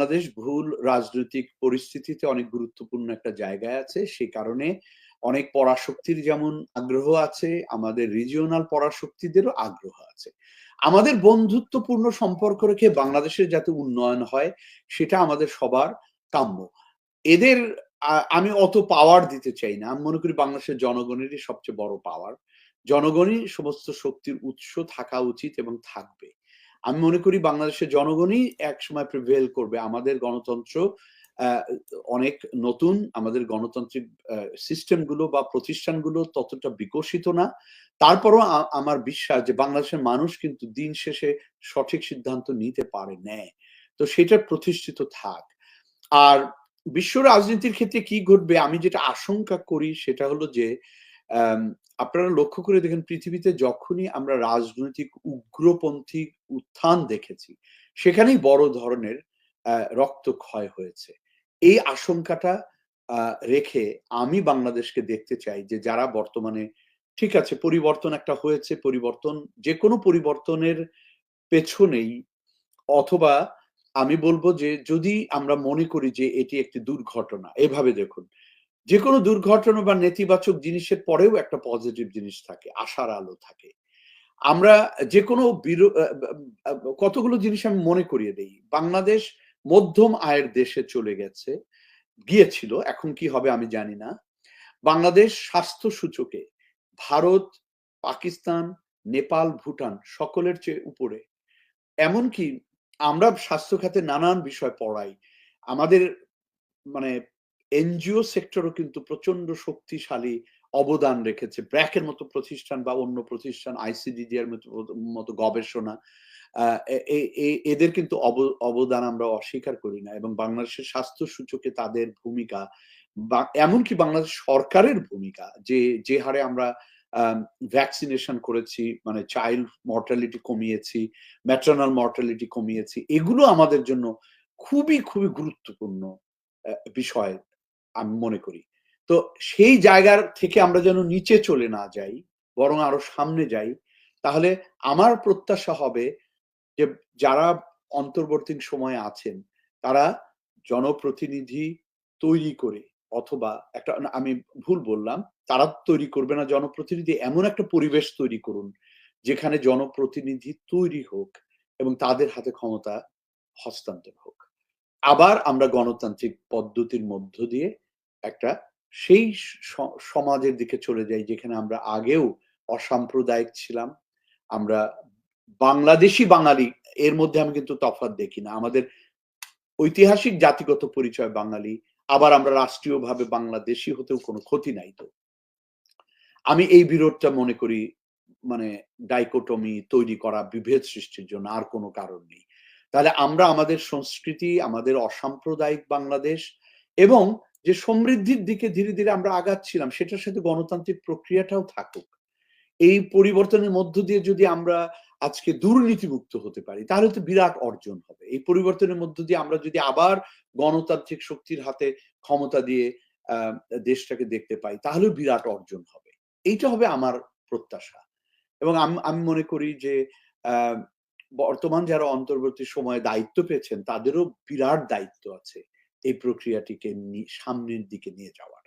বাংলাদেশ ভুল রাজনৈতিক পরিস্থিতিতে অনেক গুরুত্বপূর্ণ একটা জায়গায় আছে। সে কারণে অনেক পরাশক্তির যেমন আগ্রহ আছে, আমাদের রিজিওনাল পরাশক্তিদেরও আগ্রহ আছে। আমাদের বন্ধুত্বপূর্ণ সম্পর্ক রেখে বাংলাদেশের যাতে উন্নয়ন হয়, সেটা আমাদের সবার কাম্য। এদের আমি অত পাওয়ার দিতে চাই না। আমি মনে করি বাংলাদেশের জনগণেরই সবচেয়ে বড় পাওয়ার জনগণই সমস্ত শক্তির উৎস থাকা উচিত এবং থাকবে। আমি মনে করি বাংলাদেশের জনগণই এক সময় প্রিভেল করবে। আমাদের গণতন্ত্র অনেক নতুন, আমাদের গণতান্ত্রিক সিস্টেমগুলো বা প্রতিষ্ঠানগুলো ততটা বিকশিত না। তারপরও আমার বিশ্বাস যে বাংলাদেশের মানুষ কিন্তু দিন শেষে সঠিক সিদ্ধান্ত নিতে পারে, নেয়। তো সেটা প্রতিষ্ঠিত থাক। আর বিশ্ব রাজনীতির ক্ষেত্রে কি ঘটবে আমি যেটা আশঙ্কা করি সেটা হলো যে আপনারা লক্ষ্য করে দেখেন পৃথিবীতে যখনই আমরা রাজনৈতিক উগ্রপন্থী উত্থান দেখেছি, সেখানেই বড় ধরনের রক্তক্ষয় হয়েছে। এই আশঙ্কাটা রেখে আমি বাংলাদেশকে দেখতে চাই যে যারা বর্তমানে, ঠিক আছে, পরিবর্তন একটা হয়েছে, পরিবর্তন যে কোনো পরিবর্তনের পেছনেই, অথবা আমি বলব যে যদি আমরা মনে করি যে এটি একটি দুর্ঘটনা, এভাবে দেখুন। যে কোনো দুর্ঘটনা বা নেতিবাচক জিনিসের পরেও একটা পজিটিভ জিনিস থাকে, আশার আলো থাকে। আমরা যে কোনো কতগুলো জিনিস আমি মনে করিয়ে দেই। বাংলাদেশ মধ্যম আয়ের দেশে চলে গেছে, গিয়েছিল, এখন কি হবে আমি জানি না। বাংলাদেশ স্বাস্থ্য সূচকে, ভারত, পাকিস্তান, নেপাল, ভুটান সকলের চেয়ে উপরে। এমনকি আমরা স্বাস্থ্য খাতে নানান বিষয় পড়াই। আমাদের মানে এনজিও সেক্টরও কিন্তু প্রচণ্ড শক্তিশালী অবদান রেখেছে। ব্র্যাকের মতো প্রতিষ্ঠান বা অন্য প্রতিষ্ঠান, আইসিডিডিআর মতো গবেষণা এদের কিন্তু অবদান আমরা অস্বীকার করি না এবং বাংলাদেশের স্বাস্থ্য সূচকে তাদের ভূমিকা বা, এমনকি বাংলাদেশ সরকারের ভূমিকা, যে যে হারে আমরা ভ্যাকসিনেশন করেছি মানে চাইল্ড মর্টালিটি কমিয়েছি ম্যাট্রানাল মর্টালিটি কমিয়েছি, এগুলো আমাদের জন্য খুবই খুবই গুরুত্বপূর্ণ বিষয়। আমি মনে করি। তো সেই জায়গার থেকে আমরা যেন নিচে চলে না যাই, বরং আরও সামনে যাই, তাহলে আমার প্রত্যাশা হবে যে যারা অন্তর্বর্তী সময়ে আছেন, তারা জনপ্রতিনিধি তৈরি করে অথবা একটা আমি ভুল বললাম, তারা তৈরি করবে না জনপ্রতিনিধি, এমন একটা পরিবেশ তৈরি করুন যেখানে জনপ্রতিনিধি তৈরি হোক এবং তাদের হাতে ক্ষমতা হস্তান্তর হোক। আবার আমরা গণতান্ত্রিক পদ্ধতির মধ্য দিয়ে একটা সেই সমাজের দিকে চলে যাই যেখানে আমরা আগেও অসাম্প্রদায়িক ছিলাম। আমরা বাংলাদেশি বাঙালি, এর মধ্যে আমি কিন্তু তফাৎ দেখি না। আমাদের ঐতিহাসিক জাতিগত পরিচয় বাঙালি, আবার আমরা রাষ্ট্রীয়ভাবে বাংলাদেশি হতেও কোনো ক্ষতি নাই তো। আমি এই বিরোধটা মনে করি মানে ডাইকোটমি তৈরি করা, বিভেদ সৃষ্টির জন্য আর কোনো কারণ নেই। তাহলে আমরা আমাদের সংস্কৃতি, আমাদের অসাম্প্রদায়িক বাংলাদেশ এবং যে সমৃদ্ধির দিকে ধীরে ধীরে আমরা আগাচ্ছিলাম, সেটার সাথে গণতান্ত্রিক প্রক্রিয়াটাও থাকুক। এই পরিবর্তনের মধ্য দিয়ে যদি আমরা আজকে দুর্নীতিমুক্ত হতে পারি, তাহলে তো বিরাট অর্জন হবে। এই পরিবর্তনের মধ্য দিয়ে আমরা যদি আবার গণতান্ত্রিক শক্তির হাতে ক্ষমতা দিয়ে দেশটাকে দেখতে পাই, তাহলেও বিরাট অর্জন হবে। এইটা হবে আমার প্রত্যাশা। এবং আমি মনে করি যে বর্তমান যারা অন্তর্বর্তী সময়ে দায়িত্ব পেয়েছেন, তাদেরও বিরাট দায়িত্ব আছে। এই প্রক্রিয়াটিকে সামনের দিকে নিয়ে যাওয়ার